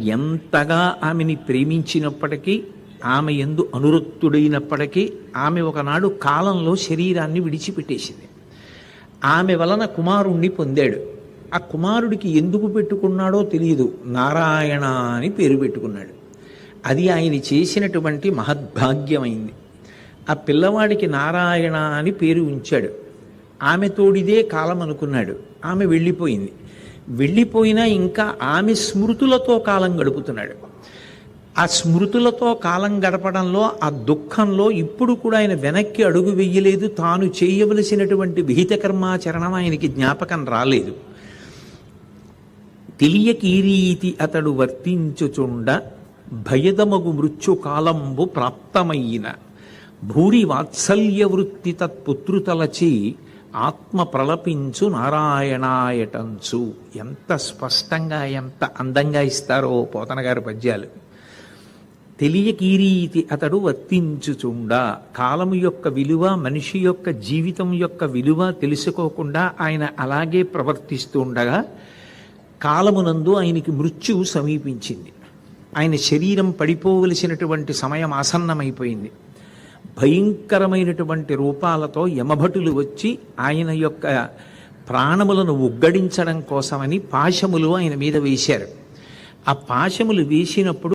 ఎంతగా ఆమెని ప్రేమించినప్పటికీ ఆమె ఎందు అనురక్తుడైనప్పటికీ ఆమె ఒకనాడు కాలంలో శరీరాన్ని విడిచిపెట్టేసింది. ఆమె వలన కుమారుణ్ణి పొందాడు. ఆ కుమారుడికి ఎందుకు పెట్టుకున్నాడో తెలియదు నారాయణ అని పేరు పెట్టుకున్నాడు. అది ఆయన చేసినటువంటి మహద్భాగ్యమైంది. ఆ పిల్లవాడికి నారాయణ అని పేరు ఉంచాడు. ఆమె తోడిదే కాలం అనుకున్నాడు ఆమె వెళ్ళిపోయింది. వెళ్ళిపోయినా ఇంకా ఆమె స్మృతులతో కాలం గడుపుతున్నాడు. ఆ స్మృతులతో కాలం గడపడంలో ఆ దుఃఖంలో ఇప్పుడు కూడా ఆయన వెనక్కి అడుగు వెయ్యలేదు తాను చేయవలసినటువంటి విహిత కర్మాచరణం ఆయనకి జ్ఞాపకం రాలేదు. తెలియక రీతి అతడు వర్తించుచుండ భయదమగు మృత్యు కాలంబు ప్రాప్తమైన భూరి వాత్సల్య వృత్తి తత్పుత్రుతలచి ఆత్మ ప్రలపించు నారాయణాయటంచు. ఎంత స్పష్టంగా ఎంత అందంగా ఇస్తారో పోతన గారి పద్యాలు. తెలియక రీతి అతడు వర్తించుచుండా. కాలము యొక్క విలువ మనిషి యొక్క జీవితం యొక్క విలువ తెలుసుకోకుండా ఆయన అలాగే ప్రవర్తిస్తూ ఉండగా కాలమునందు ఆయనకి మృత్యువు సమీపించింది. ఆయన శరీరం పడిపోవలసినటువంటి సమయం ఆసన్నమైపోయింది. భయంకరమైనటువంటి రూపాలతో యమభటులు వచ్చి ఆయన యొక్క ప్రాణములను ఉగ్గడించడం కోసమని పాశములు ఆయన మీద వేశారు. ఆ పాశములు వేసినప్పుడు